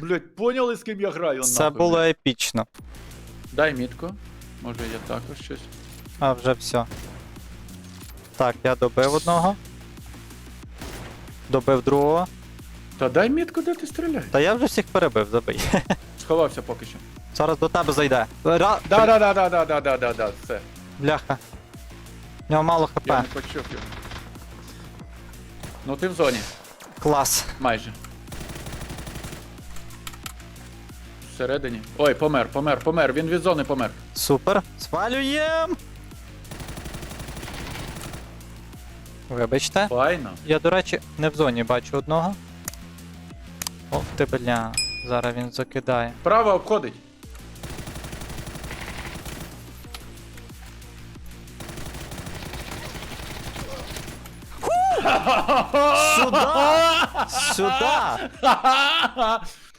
Блять, поняли, з ким я граю? Це нахуй, було блядь? епічно. Дай мітку. Може я також щось. А, вже все. Так, я добив одного. Добив другого. Та дай мітку, де ти стріляєш. Та я вже всіх перебив, забий. Сховався поки що. Зараз до тебе зайде. Ра... Да, да, да, да, да, да, да, да, да, все. Бляха. У нього мало хп. Я не почув його. Ну ти в зоні, Клас. майже. Всередині. Ой, помер, помер, помер. Він від зони помер. Супер. Свалюєм! Вибачте. Файно. Я, до речі, не в зоні бачу одного. Ох ти бля. Зараз він закидає. Право обходить. Сюда! Сюда!